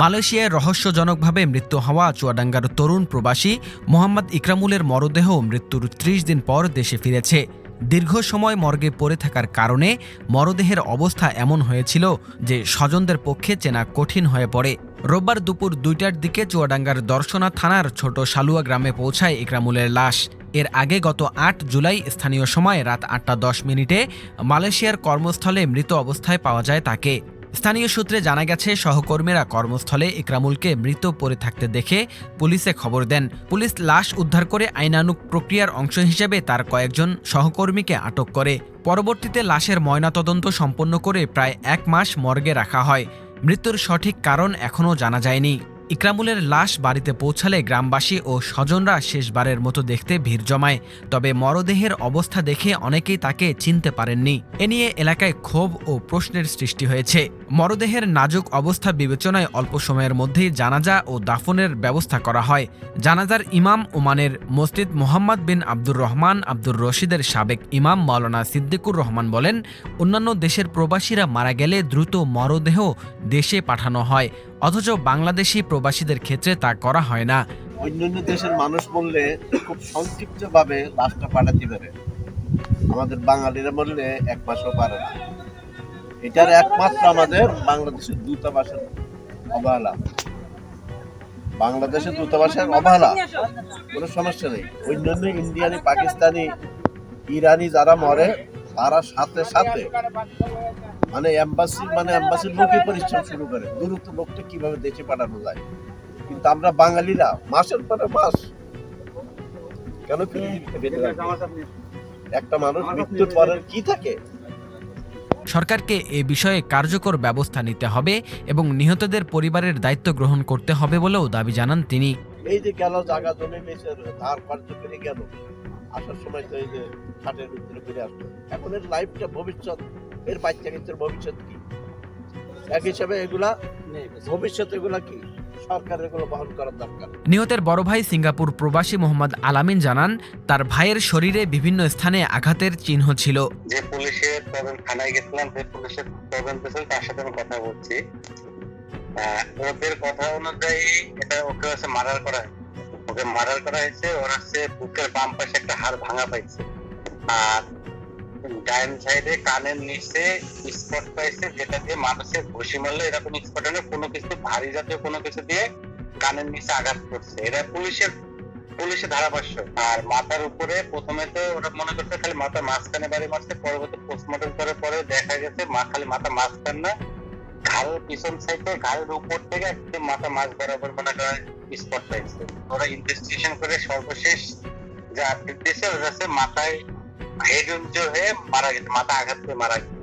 মালয়েশিয়ায় রহস্যজনকভাবে মৃত্যু হওয়া চুয়াডাঙ্গার তরুণ প্রবাসী মোহাম্মদ ইকরামুলের মরদেহ মৃত্যুর ত্রিশ দিন পর দেশে ফিরেছে। দীর্ঘ সময় মর্গে পড়ে থাকার কারণে মরদেহের অবস্থা এমন হয়েছিল যে স্বজনদের পক্ষে চেনা কঠিন হয়ে পড়ে। রোববার দুপুর দুইটার দিকে চুয়াডাঙ্গার দর্শনা থানার ছোট সালুয়া গ্রামে পৌঁছায় ইকরামুলের লাশ। এর আগে গত আট জুলাই স্থানীয় সময় রাত আটটা দশ মিনিটে মালয়েশিয়ার কর্মস্থলে মৃত অবস্থায় পাওয়া যায় তাকে। স্থানীয় সূত্রে জানা গেছে, সহকর্মীরা কর্মস্থলে ইকরামুলকে মৃত পড়ে থাকতে দেখে পুলিশে খবর দেন। পুলিশ লাশ উদ্ধার করে আইনানুক প্রক্রিয়ার অংশ হিসেবে তার কয়েকজন সহকর্মীকে আটক করে। পরবর্তীতে লাশের ময়নাতদন্ত সম্পন্ন করে প্রায় এক মাস মর্গে রাখা হয়। মৃত্যুর সঠিক কারণ এখনও জানা যায়নি। ইকরামুলের লাশ বাড়িতে পৌঁছালে গ্রামবাসী ও স্বজনরা শেষবারের মতো দেখতে ভিড় জমায়। তবে মরদেহের অবস্থা দেখে অনেকেই তাকে চিনতে পারেননি। এ নিয়ে এলাকায় ক্ষোভ ও প্রশ্নের সৃষ্টি হয়েছে। মরদেহের নাজুক অবস্থা বিবেচনায় অল্প সময়ের মধ্যেই জানাজা ও দাফনের ব্যবস্থা করা হয়। জানাজার ইমাম ওমানের মসজিদ মোহাম্মদ বিন আব্দুর রহমান আব্দুর রশিদের সাবেক ইমাম মাওলানা সিদ্দিকুর রহমান বলেন, অন্যান্য দেশের প্রবাসীরা মারা গেলে দ্রুত মরদেহ দেশে পাঠানো হয়। অথচ বাংলাদেশি প্রবাসীদের ক্ষেত্রে তা করা হয় না। অন্যান্য দেশের মানুষ বললে খুব সংক্ষিপ্ত ভাবে লাশটা পাঠাতে পারে আমাদের বাঙালিরা বললে এক মাসও পারে না। এটার একমাত্র আমাদের বাংলাদেশের দূতাবাসের অবহেলা। বাংলাদেশের দূতাবাসের অবহেলা, কোনো সমস্যা নেই। অন্যান্য ইন্ডিয়ানি, পাকিস্তানি, ইরানি যারা মরে তারা সাথে সাথে মানে এম্বাসি মানে এম্বাসির লোকই পরিশ্রম শুরু করে। দ্রুত লোকটা কীভাবে দেশে পাঠানো যায়? কিন্তু আমরা বাঙালিরা মাসের পরে মাস কেন থাকবে? একটা মানুষ মৃত্যুর পরে কি থাকে? সরকারকে এ বিষয়ে কার্যকর ব্যবস্থা নিতে হবে এবং নিহতদের পরিবারের দায়িত্ব গ্রহণ করতে হবে বলেও দাবি জানান তিনি। এই যে গেল জায়গা জমি ধার কার্য করে গেল। আসার সময় তো এই যে খাটের ভিতরে ফিরে আসলো। এখন এর লাইফটা ভবিষ্যৎ এর বাচ্চা কাচ্চার ভবিষ্যৎ কি? এক হিসাবে এগুলা ভবিষ্যৎ এগুলা কি? সরকার এগুলো বহন করার দরকার। নিহতের বড় ভাই সিঙ্গাপুর প্রবাসী মোহাম্মদ আলামিন জানান তার ভাইয়ের শরীরে বিভিন্ন স্থানে আঘাতের চিহ্ন ছিল। যে পুলিশের তদন্ত থানায় গেছিলাম যে পুলিশের তদন্ত ছিল তার সাথে আমি কথা বলছি। আহ, ওদের কথা অনুযায়ী এটা ওকে মার্ডার করা হয়েছে। ওকে মার্ডার করা হয়েছে, ওর হচ্ছে বুকের বাম পাশে একটা হাড় ভাঙা পাইছে। আর ডাইন সাইডে কানের নিচে স্পট পাইছে, যেটা দিয়ে মানুষের ঘুষি মারলে এরকম স্পট হলে কোনো কিছু, ভারী জাতীয় কোনো কিছু দিয়ে কানের নিচে আঘাত করছে। এটা পুলিশের পুলিশের ধারাভাষ্য। আর মাথার উপরে প্রথমে তো ওরা মনে করছে খালি মাথা মাঝখানে বাড়ি মারছে, পরবর্তী পোস্টমর্টম করে পরে দেখা গেছে মা খালি মাথা মাঝখান না ঘাড় পিছন সাইডে ঘাড়ের উপর থেকে একদম মাথা মাছ বরাবর মনে করেন স্পট পাইছে ওরা ইনভেস্টিগেশন করে সর্বশেষ যে দিয়েছে ওরা মাথায় হেড ইনজুর হয়ে মারা গেছে, মাথা আঘাত করে মারা গেছে।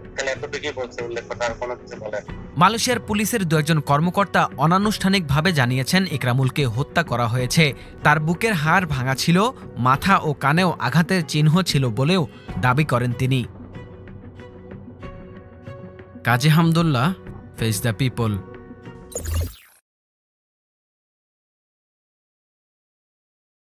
মালয়েশিয়ার পুলিশের দু একজন কর্মকর্তা অনানুষ্ঠানিকভাবে জানিয়েছেন, ইকরামুলকে হত্যা করা হয়েছে। তার বুকের হাড় ভাঙা ছিল, মাথা ও কানেও আঘাতের চিহ্ন ছিল বলেও দাবি করেন তিনি। কাজী হামদুল্লাহ face the people.